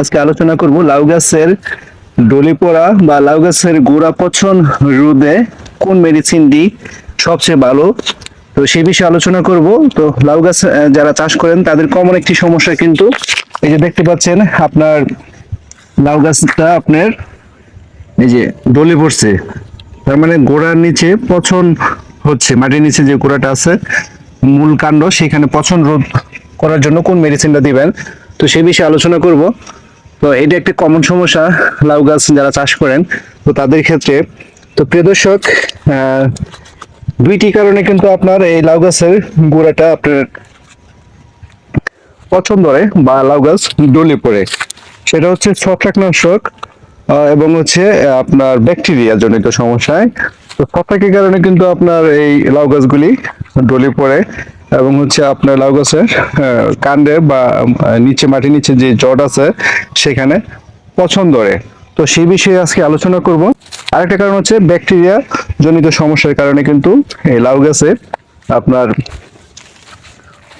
আজকে আলোচনা করব লাউ গাছের ডলি পোড়া বা লাউ গাছের গোড়া পচন রোধে কোন মেডিসিনটি সবচেয়ে ভালো। তো সেই বিষয়ে আলোচনা করব। তো লাউ গাছ যারা চাষ করেন তাদের কমন একটি সমস্যা কিন্তু, এই যে দেখতে পাচ্ছেন আপনার লাউ গাছটা আপনার এই যে ডলে পড়ছে। তার মানে গোড়ার নিচে পচন হচ্ছে, মাটির নিচে যে গোড়াটা আছে, মূল কাণ্ড সেখানে পচন রোধ করার জন্য কোন মেডিসিনটা দিবেন? তো সেই বিষয়ে আলোচনা করব। তো এটা একটা কমন সমস্যা, লাউ গাছ যারা চাষ করেন, তো তাদের ক্ষেত্রে, তো প্রিয় দর্শক দুইটি কারণে কিন্তু আপনার এই লাউ গাছের গোড়াটা আপনার পছন্দ করে বা লাউ গাছ ডলে পড়ে। সেটা হচ্ছে ছত্রাকনাশক এবং হচ্ছে আপনার ব্যাকটেরিয়া জনিত সমস্যায়। তো ছত্রাকের কারণে কিন্তু আপনার এই লাউ গাছগুলি ডলে পড়ে। এবং হচ্ছে আপনার লাউ গাছের কাণ্ডে বা নিচে মাটির নিচে যে জট আছে সেখানে পছন্দ করে তো সেই বিষয়ে আজকে আলোচনা করব। আরেকটা কারণ হচ্ছে ব্যাকটেরিয়া জনিত সমস্যার কারণে কিন্তু এই লাউ গাছে আপনার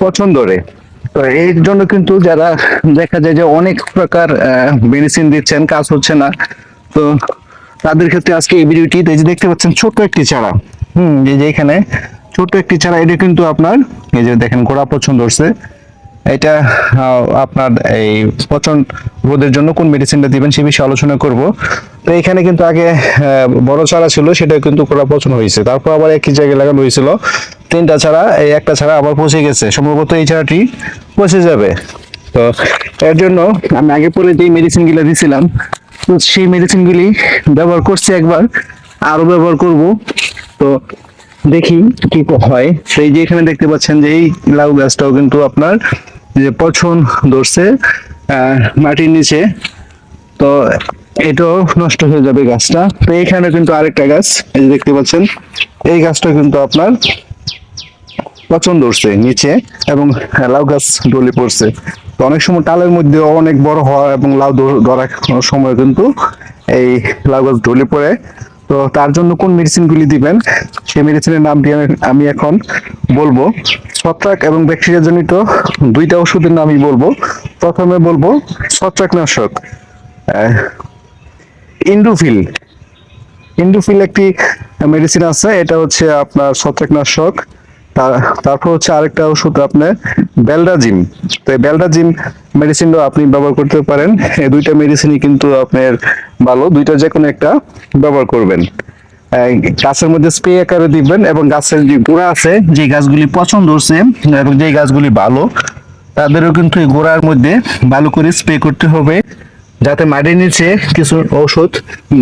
পছন্দ রে তো এর জন্য কিন্তু যারা দেখা যায় যে অনেক প্রকার মেডিসিন দিচ্ছেন, কাজ হচ্ছে না, তো তাদের ক্ষেত্রে আজকে এই ভিডিওটি দেখতে পাচ্ছেন ছোট্ট একটি চারা। হুম যে এখানে ছোট্ট একটি চারা এটা কিন্তু আপনার, এই যে দেখেন গোড়া পছন্দ হচ্ছে। এটা আপনার এই পচন রোধের জন্য কোন মেডিসিনটা দিবেন সে বিষয়ে আলোচনা করব। তো এখানে কিন্তু আগে বড় চারা ছিল, সেটা কিন্তু গোড়া পচন হয়েছে। তারপর আবার একই জায়গায় লাগানো হয়েছিল। তিনটা ছাড়া, এই একটা ছাড়া আবার পচে গেছে। সম্ভবত এই ছাড়াটি পচে যাবে। তো এর জন্য আমি আগে পরে যে মেডিসিনগুলো দিয়েছিলাম তো সেই মেডিসিনগুলি ব্যবহার করছি একবার, আরও ব্যবহার করব। তো দেখি কি হয়। সেই যে এখানে দেখতে পাচ্ছেন যে এই লাউ গাছটাও কিন্তু আপনার যে পছন ধরছে মাটির নিচে। তো এটাও নষ্ট হয়ে যাবে গাছটা। তো এখানে কিন্তু আরেকটা গাছ, এই যে দেখতে পাচ্ছেন, এই গাছটা কিন্তু আপনার পছন্দ ধরছে নিচে এবং লাউ গাছ ডলে পড়ছে। তো অনেক সময় টালের মধ্যে অনেক বড় হওয়া এবং লাউ ধর- ধরার সময় কিন্তু এই লাউ গাছ ঢলে পড়ে। তো তার জন্য কোন মেডিসিন গুলি দিবেন? সেই মেডিসিনের নামটি আমি- আমি এখন বলব। ছত্রাক এবং ব্যাকটেরিয়া জনিত দুইটা ওষুধের নামই বলব। প্রথমে বলব ছত্রাকনাশক। ইন্ডুফিল। ইন্ডুফিল একটি মেডিসিন আছে, এটা হচ্ছে আপনার ছত্রাকনাশক। তার- তারপর হচ্ছে আরেকটা ওষুধ আপনার বেলডাজিম তো এই বেলডাজিম মেডিসিনটাও আপনি ব্যবহার করতে পারেন। এই দুইটা মেডিসিনই কিন্তু আপনার ভালো। দুইটা যে কোনো একটা ব্যবহার করবেন। গাছের মধ্যে স্প্রে আকারে দিবেন এবং গাছের যে গোড়া আছে, যে গাছগুলি পছন্দ হচ্ছে এবং যে গাছগুলি ভালো, তাদেরও কিন্তু এই গোড়ার মধ্যে ভালো করে স্প্রে করতে হবে যাতে মাটির নিচে কিছু ঔষধ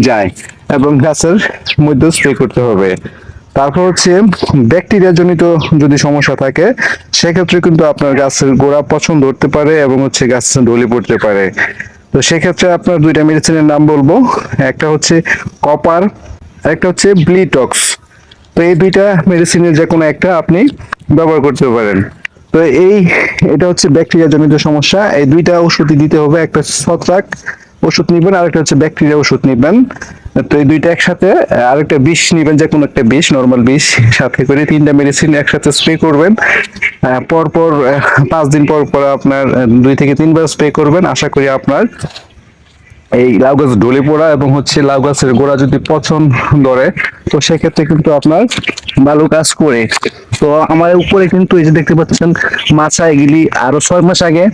যায় এবং গাছের মধ্যে স্প্রে করতে হবে। তারপর হচ্ছে ব্যাকটেরিয়া জনিত যদি সমস্যা থাকে, সেক্ষেত্রে কিন্তু আপনার গাছের গোড়া পছন্দ ধরতে পারে এবং হচ্ছে গাছ ঢলে পড়তে পারে। তো সেক্ষেত্রে আপনার দুইটা মেডিসিনের নাম বলব। একটা হচ্ছে কপার একটা হচ্ছে ব্লিটক্স তো এই দুইটা মেডিসিনের যে কোনো একটা আপনি ব্যবহার করতে পারেন। তো এই, এটা হচ্ছে ব্যাকটেরিয়া জনিত সমস্যা। এই দুইটা ওষুধই দিতে হবে। একটা ছত্রাক ওষুধ নিবেন আর একটা হচ্ছে ব্যাকটেরিয়া ওষুধ নিবেন। তো এই দুইটা একসাথে আরেকটা বিষ নিবেন যে কোনো একটা বিষ নর্মাল বিষ সাথে করে তিনটা মেডিসিন একসাথে স্প্রে করবেন। আহ, পর পর আহ, পাঁচ দিন পর পর আপনার দুই থেকে তিনবার স্প্রে করবেন। আশা করি আপনার এই লাউ গাছ ঢলে পড়া এবং হচ্ছে লাউ গাছের গোড়া যদি পচন ধরে তো সেক্ষেত্রে কিন্তু আপনার ভালো কাজ করে। তো আমার উপরে কিন্তু এই যে দেখতে পাচ্ছেন মাছা এগুলি আরও ছয় মাস আগে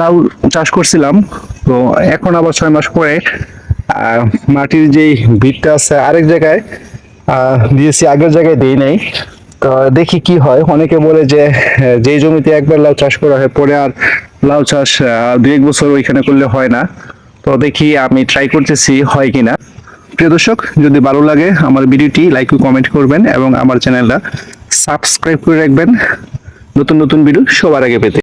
লাউ চাষ করছিলাম। তো এখন আবার ছয় মাস পরে মাটির যেই ভিতটা আছে আরেক জায়গায় দিয়েছি, আগের জায়গায় দেই নাই। তো দেখি কি হয়। অনেকে বলে যে যেই জমিতে একবার লাউ চাষ করা হয়, পরে আর লাউ চাষ দু এক বছর ওইখানে করলে হয় না। তো দেখি আমি ট্রাই করতেছি, হয় কিনা। প্রিয় দর্শক, যদি ভালো লাগে আমার ভিডিওটি লাইক ও কমেন্ট করবেন এবং আমার চ্যানেলটা সাবস্ক্রাইব করে রাখবেন। নতুন নতুন ভিডিও সবার আগে পেতে।